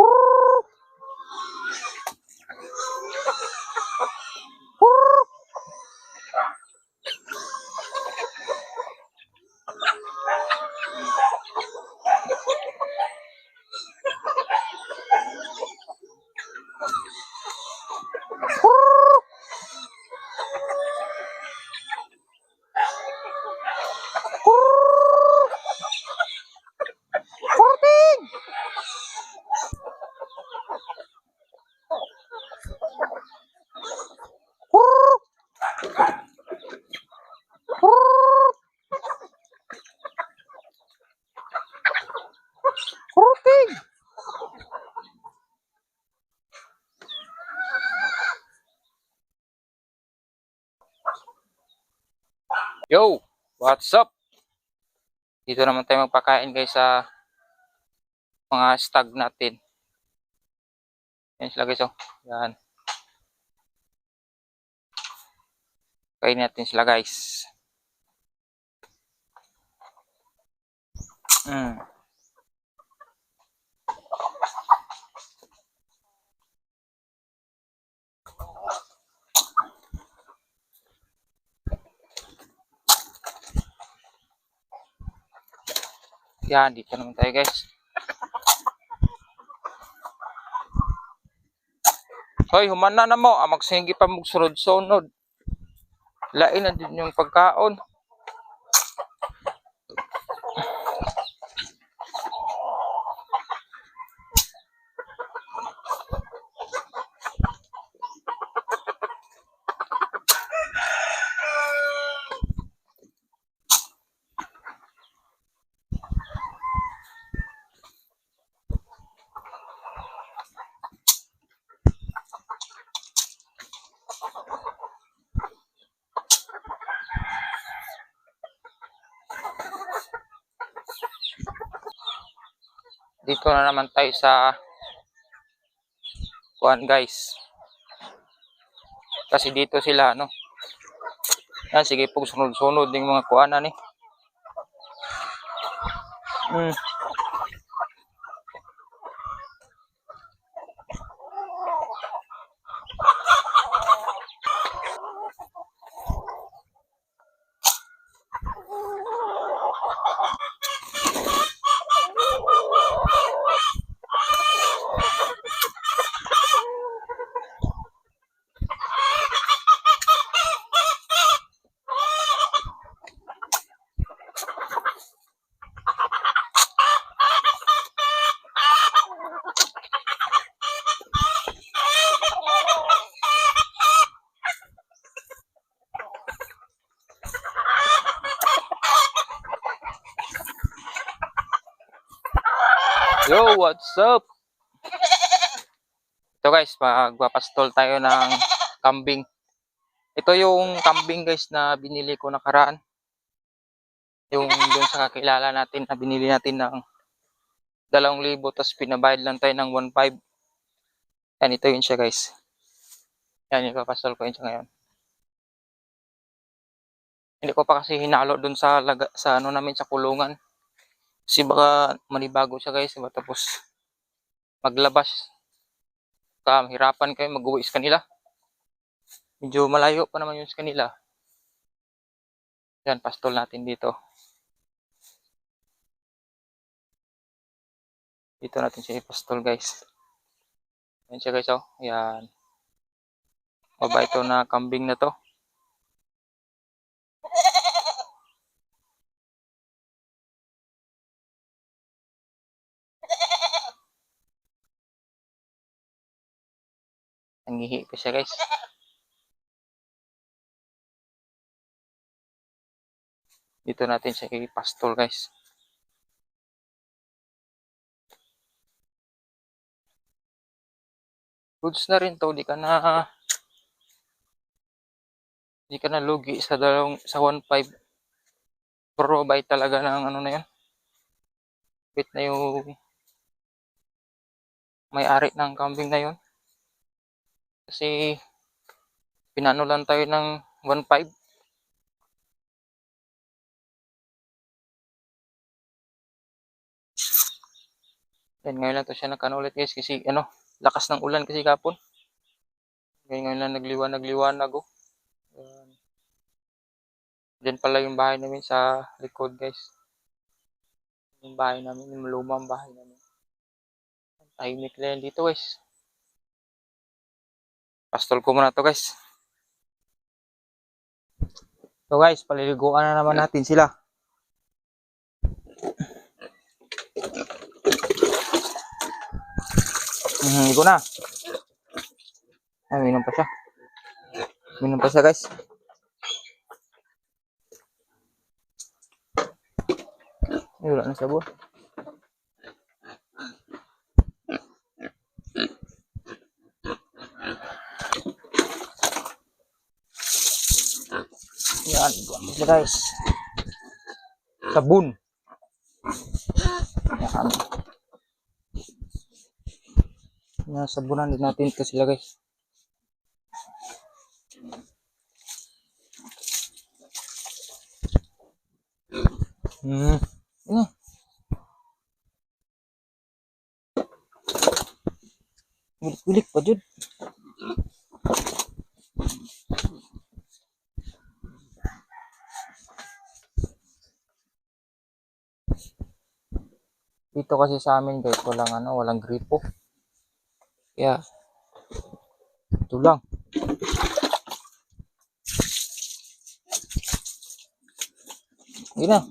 Uh, Yo, what's up? Dito naman tayo magpakain guys sa mga stag natin. Yan sila guys oh. Yan. Kain natin sila guys. Mm. Yan, dito naman tayo guys. Hoy, humana na mo. Ah, magsingi pa magsurod-sunod. Lain na din yung pagkaon. Dito na naman tayo sa kuan guys. Kasi dito sila ano. Yan, sige pong sunod-sunod yung mga kuanan eh. Mm. Yo, what's up? Ito guys, magpapastol tayo ng kambing. Ito yung kambing guys na binili ko nakaraan. Yung doon sa kakilala natin na binili natin ng 2,000 tapos pinabayad lang tayo ng 1,500. Yan, ito yun siya guys. Yan, ipapastol ko yun siya ngayon. Hindi ko pa kasi hinalo doon sa, sa ano namin sa kulungan. Kasi baka manibago siya guys, tapos maglabas. Baka mahirapan kayo mag-uwi sa kanila. Medyo malayo pa naman yun sa kanila. Yan, pastol natin dito. Dito natin siya ipastol guys. Yan siya guys oh. Yan. Baba ito na kambing na to. Nangihi pa siya guys. Dito natin siya ipastol guys. Goods na rin to, di ka na di ka na lugi sa dalawang sa 1.5 provide talaga ng ano na yun bit na yung may-ari ng kambing na yun kasi pinano lang tayo ng 1.5 yan Yan, ngayon lang to siya nakano guys kasi ano, lakas ng ulan kasi kapon. Ngayon, ngayon lang nagliwanag-liwanag oh. Diyan pala yung bahay namin sa likod guys. Yung bahay namin, yung lumang bahay namin. Tahimik yan dito guys. Pastol ko muna to guys. So guys, paliliguan na naman natin sila. Hmm, ligo na. Ay, minom pa siya. Minom pa siya guys. Ay, wala na sabon. Yan, sila guys. Sabon. Yan. Nasabunan din natin ito sila guys. Hmm. Ano? Gulik-gulik pa jud. Dito kasi sa amin guys, walang ano, walang gripo. Kaya, ito lang. Yun na.